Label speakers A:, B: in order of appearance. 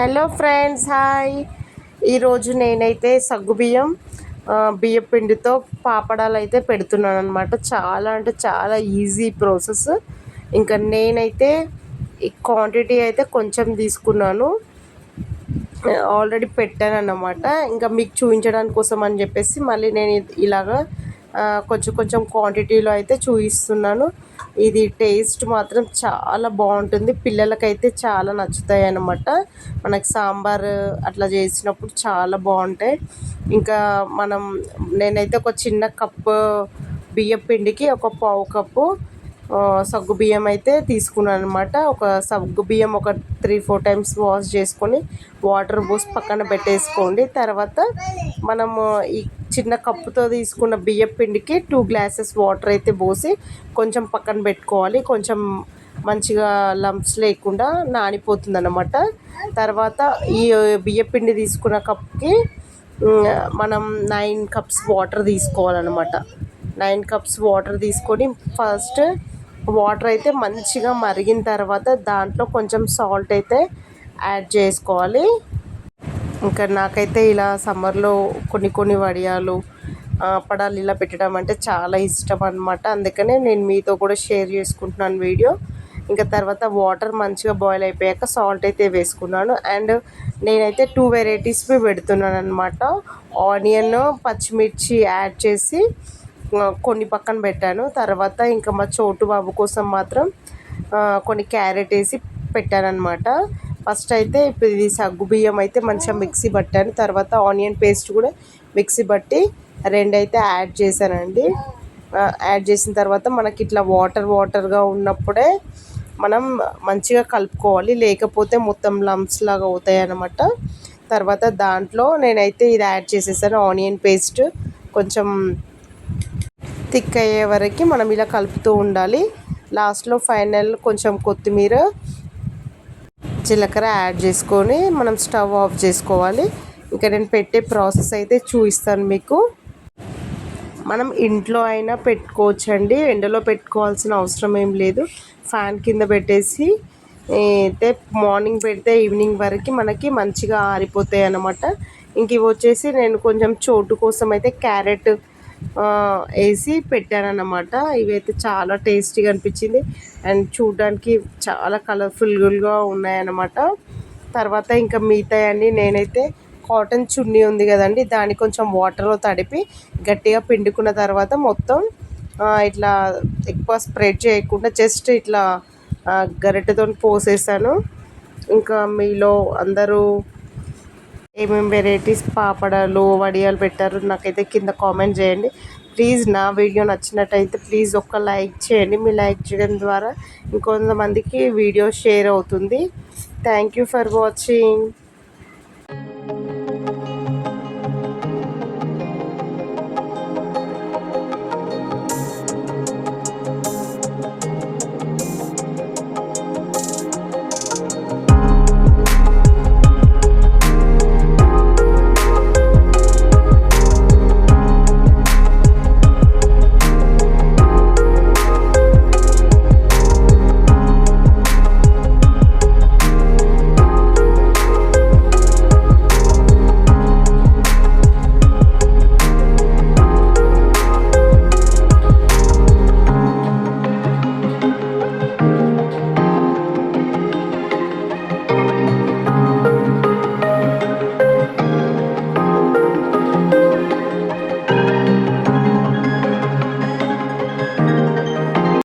A: Hello friends hi. ఈరోజు నేనైతే సగ్గుబియ్యం బియ్యం పిండితో పాపడాలు అయితే పెడుతున్నాను అనమాట చాలా అంటే చాలా ఈజీ ప్రాసెస్. ఇంకా నేనైతే ఈ క్వాంటిటీ అయితే కొంచెం తీసుకున్నాను. ఆల్రెడీ పెట్టాను అన్నమాట ఇంకా మీకు చూపించడానికి కోసం అని చెప్పేసి మళ్ళీ నేను ఇలాగా కొంచెం కొంచెం క్వాంటిటీలో అయితే చూపిస్తున్నాను ఇది టేస్ట్ మాత్రం చాలా బాగుంటుంది. పిల్లలకైతే చాలా నచ్చుతాయి అన్నమాట. మనకి సాంబార్ అట్లా చేసినప్పుడు చాలా బాగుంటాయి. ఇంకా మనం నేనైతే ఒక చిన్న కప్పు బియ్యం పిండికి ఒక పావు కప్పు సగ్గు బియ్యం అయితే తీసుకున్నాను అనమాట ఒక సగ్గు బియ్యం ఒక త్రీ ఫోర్ టైమ్స్ వాష్ చేసుకొని వాటర్ పోసి పక్కన పెట్టేసుకోండి. తర్వాత మనము ఈ చిన్న కప్పుతో తీసుకున్న బియ్యం పిండికి టూ గ్లాసెస్ వాటర్ అయితే పోసి కొంచెం పక్కన పెట్టుకోవాలి. కొంచెం మంచిగా లంప్స్ లేకుండా నానిపోతుంది అన్నమాట తర్వాత ఈ బియ్యం పిండి తీసుకున్న కప్కి మనం నైన్ కప్స్ వాటర్ తీసుకోవాలన్నమాట. నైన్ కప్స్ వాటర్ తీసుకొని ఫస్ట్ వాటర్ అయితే మంచిగా మరిగిన తర్వాత దాంట్లో కొంచెం సాల్ట్ అయితే యాడ్ చేసుకోవాలి. ఇంకా నాకైతే ఇలా సమ్మర్లో కొన్ని కొన్ని వడియాలు పడాలు ఇలా పెట్టడం అంటే చాలా ఇష్టం అనమాట అందుకనే నేను మీతో కూడా షేర్ చేసుకుంటున్నాను వీడియో. ఇంకా తర్వాత వాటర్ మంచిగా బాయిల్ అయిపోయాక సాల్ట్ అయితే వేసుకున్నాను. అండ్ నేనైతే టూ వెరైటీస్వి పెడుతున్నాను అనమాట ఆనియన్ పచ్చిమిర్చి యాడ్ చేసి కొన్ని పక్కన పెట్టాను. తర్వాత ఇంకా మా చోటు బాబు కోసం మాత్రం కొన్ని క్యారెట్ వేసి పెట్టానన్నమాట. ఫస్ట్ అయితే ఇప్పుడు ఇది సగ్గు బియ్యం అయితే మంచిగా మిక్సీ పట్టాను. తర్వాత ఆనియన్ పేస్ట్ కూడా మిక్సీ పట్టి రెండైతే యాడ్ చేశానండి. యాడ్ చేసిన తర్వాత మనకి ఇట్లా వాటర్ వాటర్గా ఉన్నప్పుడే మనం మంచిగా కలుపుకోవాలి. లేకపోతే మొత్తం లంప్స్ లాగా అవుతాయి అన్నమాట తర్వాత దాంట్లో నేనైతే ఇది యాడ్ చేసేసాను. ఆనియన్ పేస్ట్ కొంచెం థిక్ అయ్యే వరకు మనం ఇలా కలుపుతూ ఉండాలి. లాస్ట్లో ఫైనల్ కొంచెం కొత్తిమీర జీలకర్ర యాడ్ చేసుకొని మనం స్టవ్ ఆఫ్ చేసుకోవాలి. ఇంకా నేను పెట్టే ప్రాసెస్ అయితే చూపిస్తాను మీకు. మనం ఇంట్లో అయినా పెట్టుకోవచ్చండి. ఎండలో పెట్టుకోవాల్సిన అవసరం ఏం లేదు. ఫ్యాన్ కింద పెట్టేసి అయితే మార్నింగ్ పెడితే ఈవినింగ్ వరకు మనకి మంచిగా ఆరిపోతాయి అన్నమాట. ఇంక ఇవి వచ్చేసి నేను కొంచెం చోటు కోసం అయితే క్యారెట్ వేసి పెట్టానన్నమాట ఇవైతే చాలా టేస్టీగా అనిపించింది. అండ్ చూడడానికి చాలా కలర్ఫుల్గా ఉన్నాయన్నమాట. తర్వాత ఇంకా మిగతా అన్ని నేనైతే కాటన్ చున్నీ ఉంది కదండి దాన్ని కొంచెం వాటర్లో తడిపి గట్టిగా పిండుకున్న తర్వాత మొత్తం ఇట్లా ఎక్కువ స్ప్రెడ్ చేయకుండా జస్ట్ ఇట్లా ఆ, గరిటెతో పోసేసాను. ఇంకా మీలో అందరూ ఏమేమి వెరైటీస్ పాపడాలు వడియాలు పెట్టారు నాకైతే కింద కామెంట్ చేయండి. ప్లీజ్ నా వీడియో నచ్చినట్టయితే ప్లీజ్ ఒక్క లైక్ చేయండి. మీ లైక్ చేయడం ద్వారా ఇంకొంతమందికి వీడియో షేర్ అవుతుంది. Thank you for watching.